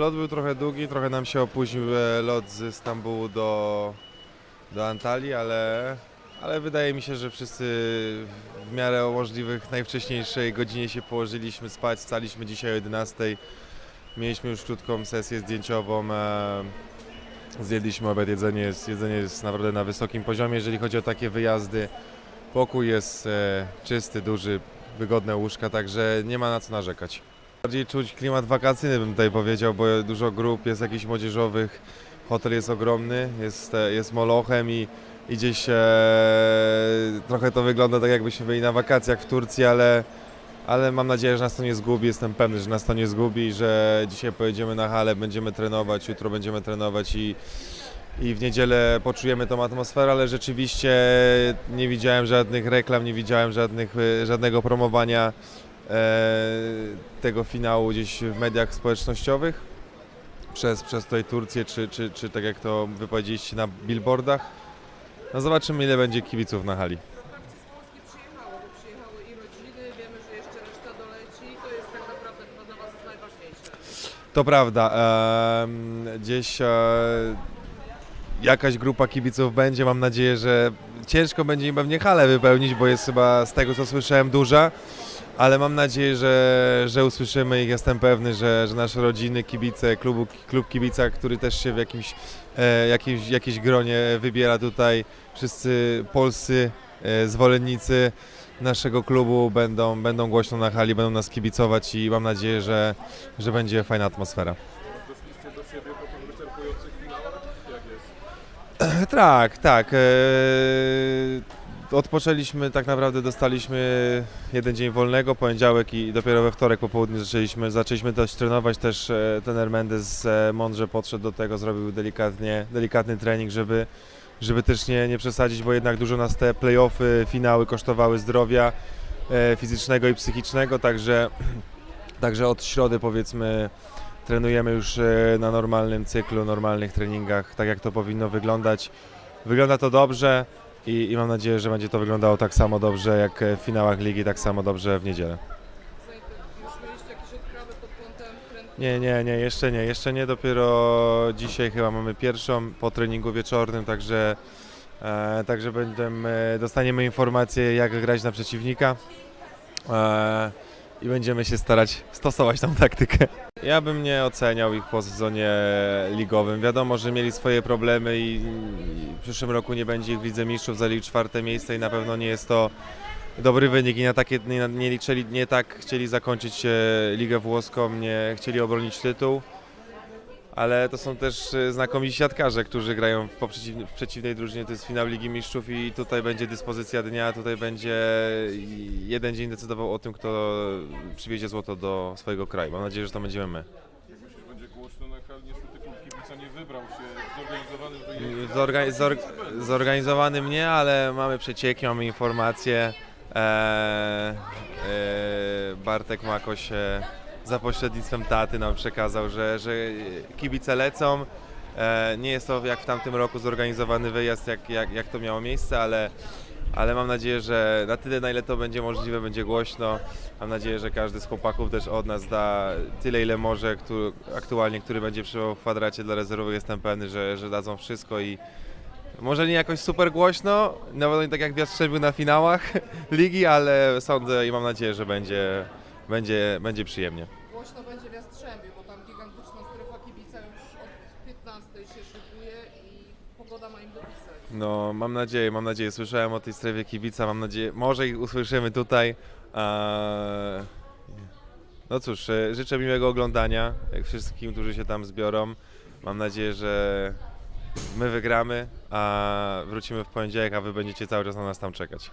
Lot był trochę długi, trochę nam się opóźnił e, lot z Stambułu do, do Antalii, ale, ale wydaje mi się, że wszyscy w miarę możliwych najwcześniejszej godzinie się położyliśmy spać, wstaliśmy dzisiaj o 11. Mieliśmy już krótką sesję zdjęciową. E, zjedliśmy obiad, jedzenie jest, jedzenie jest naprawdę na wysokim poziomie, jeżeli chodzi o takie wyjazdy. Pokój jest e, czysty, duży, wygodne łóżka, także nie ma na co narzekać. Bardziej czuć klimat wakacyjny bym tutaj powiedział, bo dużo grup jest jakichś młodzieżowych, hotel jest ogromny, jest, e, jest molochem i, i gdzieś e, trochę to wygląda tak jakbyśmy byli na wakacjach w Turcji, ale, ale mam nadzieję, że nas to nie zgubi, jestem pewny, że nas to nie zgubi, że dzisiaj pojedziemy na halę, będziemy trenować, jutro będziemy trenować i, i w niedzielę poczujemy tą atmosferę, ale rzeczywiście nie widziałem żadnych reklam, nie widziałem żadnych, e, żadnego promowania tego finału gdzieś w mediach społecznościowych przez, przez tutaj Turcję, czy, czy, czy tak jak to wypowiedzieliście na billboardach. No zobaczymy ile będzie kibiców na hali. Ci z Polski przyjechało, bo przyjechały i rodziny, wiemy, że jeszcze reszta doleci. To jest tak naprawdę chyba dla Was najważniejsze. To prawda. gdzieś e, jakaś grupa kibiców będzie. Mam nadzieję, że ciężko będzie im pewnie halę wypełnić, bo jest chyba z tego co słyszałem duża. Ale mam nadzieję, że, że usłyszymy ich. Jestem pewny, że, że nasze rodziny, kibice, klubu, klub kibica, który też się w jakimś, e, jakimś, jakimś gronie wybiera tutaj, wszyscy polscy e, zwolennicy naszego klubu będą, będą głośno na hali, będą nas kibicować i mam nadzieję, że, że będzie fajna atmosfera. Tak, tak. e, Odpoczęliśmy, tak naprawdę dostaliśmy jeden dzień wolnego, poniedziałek i dopiero we wtorek po południu zaczęliśmy, zaczęliśmy też trenować. Też e, trener Mendes e, mądrze podszedł do tego, zrobił delikatnie, delikatny trening, żeby, żeby też nie, nie przesadzić, bo jednak dużo nas te playoffy, finały kosztowały zdrowia e, fizycznego i psychicznego, także, także od środy powiedzmy trenujemy już na normalnym cyklu, normalnych treningach, tak jak to powinno wyglądać. Wygląda to dobrze i, i mam nadzieję, że będzie to wyglądało tak samo dobrze jak e, w finałach ligi, tak samo dobrze w niedzielę. Nie, nie, nie, jeszcze nie, jeszcze nie, dopiero dzisiaj chyba mamy pierwszą po treningu wieczornym, także, e, także będziemy, dostaniemy informację jak grać na przeciwnika e, i będziemy się starać stosować tą taktykę. Ja bym nie oceniał ich po sezonie ligowym. Wiadomo, że mieli swoje problemy i, w przyszłym roku nie będzie ich w Lidze Mistrzów, zajęli czwarte miejsce i na pewno nie jest to dobry wynik i na takie nie, nie liczyli, nie tak chcieli zakończyć e, Ligę Włoską, nie chcieli obronić tytuł. Ale to są też e, znakomici siatkarze, którzy grają w, przeciwnej, w przeciwnej drużynie, to jest finał Ligi Mistrzów i tutaj będzie dyspozycja dnia, tutaj będzie jeden dzień decydował o tym, kto przywiezie złoto do swojego kraju. Mam nadzieję, że to będziemy my. Będzie głośno na nie wybrał się zorganizowany mnie, ale mamy przecieki, mamy informacje. Eee, Bartek Makoś e, za pośrednictwem taty nam przekazał, że, że kibice lecą. E, nie jest to jak w tamtym roku zorganizowany wyjazd, jak, jak, jak to miało miejsce, ale, ale mam nadzieję, że na tyle, na ile to będzie możliwe, będzie głośno. Mam nadzieję, że każdy z chłopaków też od nas da tyle, ile może, który, aktualnie, który będzie przy kwadracie dla rezerwowych. Jestem pewny, że, że dadzą wszystko i może nie jakoś super głośno, nawet nie tak jak w Jastrzębiu na finałach ligi, ale sądzę i mam nadzieję, że będzie, będzie, będzie przyjemnie. Głośno będzie w Jastrzębiu, bo tam gigantyczna strefa kibica już od 15 się szykuje i pogoda ma im dopisać. No, mam nadzieję, mam nadzieję. Słyszałem o tej strefie kibica, mam nadzieję, może ich usłyszymy tutaj. Eee, No cóż, e, życzę miłego oglądania, jak wszystkim, którzy się tam zbiorą. Mam nadzieję, że my wygramy, a wrócimy w poniedziałek, a wy będziecie cały czas na nas tam czekać.